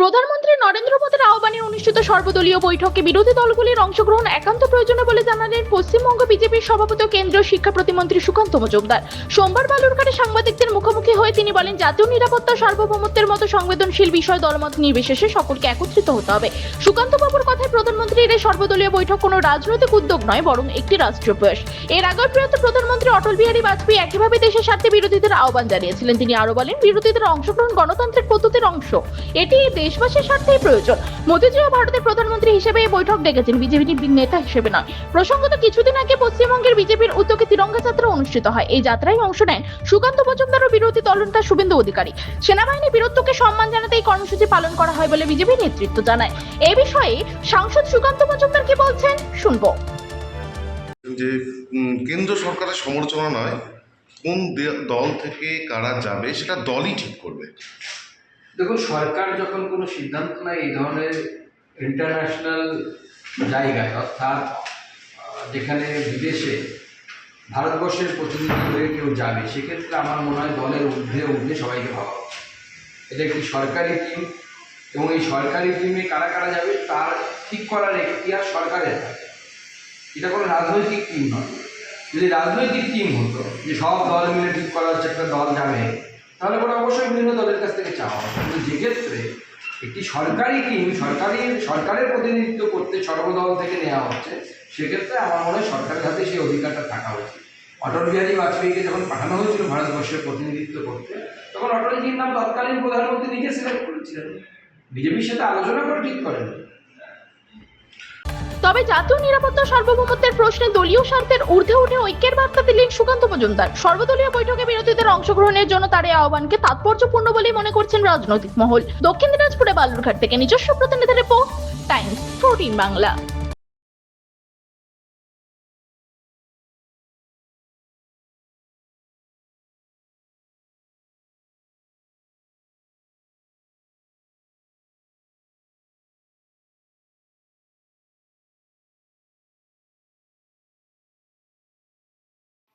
প্রধানমন্ত্রী নরেন্দ্র মোদীর আহ্বানে অনুষ্ঠিত সর্বদলীয় বৈঠকে বিরোধী দলগুলির অংশগ্রহণ একান্ত প্রয়োজনে বলে জানালেন পশ্চিমবঙ্গ বিজেপির সভাপতি কেন্দ্রীয় শিক্ষা প্রতিমন্ত্রী সুকান্ত মজুমদার। সোমবার বালুরঘাটে সাংবাদিকদের মুখোমুখি হয়ে তিনি বলেন, জাতীয় নিরাপত্তা, সার্বভৌমত্বের মতো সংবেদনশীল বিষয় দলমত নির্বিশেষে সকলকে একত্রিত হতে হবে। সুকান্ত বাবুর কথায় প্রধানমন্ত্রীর এই সর্বদলীয় বৈঠক কোনো রাজনৈতিক উদ্যোগ নয়, বরং একটি রাষ্ট্রীয় প্রয়াস। এর আগের প্রিয়ত প্রধানমন্ত্রী অটল বিহারী বাজপেয়ী একইভাবে দেশের স্বার্থে বিরোধীদের আহ্বান জানিয়েছিলেন। তিনি আরও বলেন, বিরোধীদের অংশগ্রহণ গণতান্ত্রিক পদ্ধতির অংশ। এটি দেশবাসীর স্বার্থেই প্রয়োজন। মোদীজিও ভারতের প্রধানমন্ত্রী হিসেবে এই বৈঠক ডেকেছেন। বিজেপির নেতা হিসেবে নয়। প্রসঙ্গত, কিছুদিন আগে পশ্চিমবঙ্গের বিজেপির উদ্যোগে তিরঙ্গা যাত্রা অনুষ্ঠিত হয়। এই যাত্রায় অংশ নেন সুকান্ত মজুমদার ও বিরোধী দলনেতা শুভেন্দু অধিকারী। সেনাবাহিনী বীরত্বকে সম্মান জানাতে এই কর্মসূচি পালন করা হয় বলে বিজেপি নেতৃত্ব জানায়। এ বিষয়ে সাংসদ সুকান্ত মজুমদার কি বলছেন, শুনব। যে কেন্দ্র সরকারের সমালোচনা নয়, কোন দল থেকে কারা যাবে সেটা দলই ঠিক করবে। দেখুন, সরকার যখন কোনো সিদ্ধান্ত নেয় এই ধরনের ইন্টারন্যাশনাল জায়গায়, অর্থাৎ যেখানে বিদেশে ভারতবর্ষের প্রতিনিধি হয়ে কেউ যাবে, সেক্ষেত্রে আমার মনে হয় দলের ঊর্ধ্বে ঊর্ধ্বে সবাইকে ভাবা এটা একটি সরকারি টিম এবং এই সরকারি টিমে কারা কারা যাবে, তার ঠিক করার এখতিয়ার সরকারের থাকে। এটা কোনো রাজনৈতিক টিম নয়। যদি রাজনৈতিক টিম হতো, যে সব দল মিলে ঠিক করা হচ্ছে, একটা দল যাবে তাহলে পরে অবশ্যই বিভিন্ন দলের কাছ থেকে চাওয়া হবে। কিন্তু যেক্ষেত্রে একটি সরকারি টিম সরকারি, সরকারের প্রতিনিধিত্ব করতে সর্বদল থেকে নেওয়া হচ্ছে, সেক্ষেত্রে আমার মনে হয় সরকারের হাতে সেই অধিকারটা থাকা উচিত। অটল বিহারী বাজপেয়ীকে যখন পাঠানো হয়েছিল ভারতবর্ষের প্রতিনিধিত্ব করতে, তখন অটলজির নাম তৎকালীন প্রধানমন্ত্রী নিজে সিলেক্ট করেছিলেন। বিজেপির সাথে আলোচনা করে ঠিক করেন। তবে জাতীয় নিরাপত্তা সার্বভৌমত্বের প্রশ্নে দলীয় স্বার্থের ঊর্ধ্বে উঠে ঐক্যের বার্তা দিলেন সুকান্ত মজুমদার। সর্বদলীয় বৈঠকে বিরোধীদের অংশগ্রহণের জন্য তার এই আহ্বানকে তাৎপর্যপূর্ণ বলেই মনে করছেন রাজনৈতিক মহল। দক্ষিণ দিনাজপুরে বালুরঘাট থেকে নিজস্ব প্রতিনিধি রিপোর্ট, টাইমস ফোরটিন বাংলা।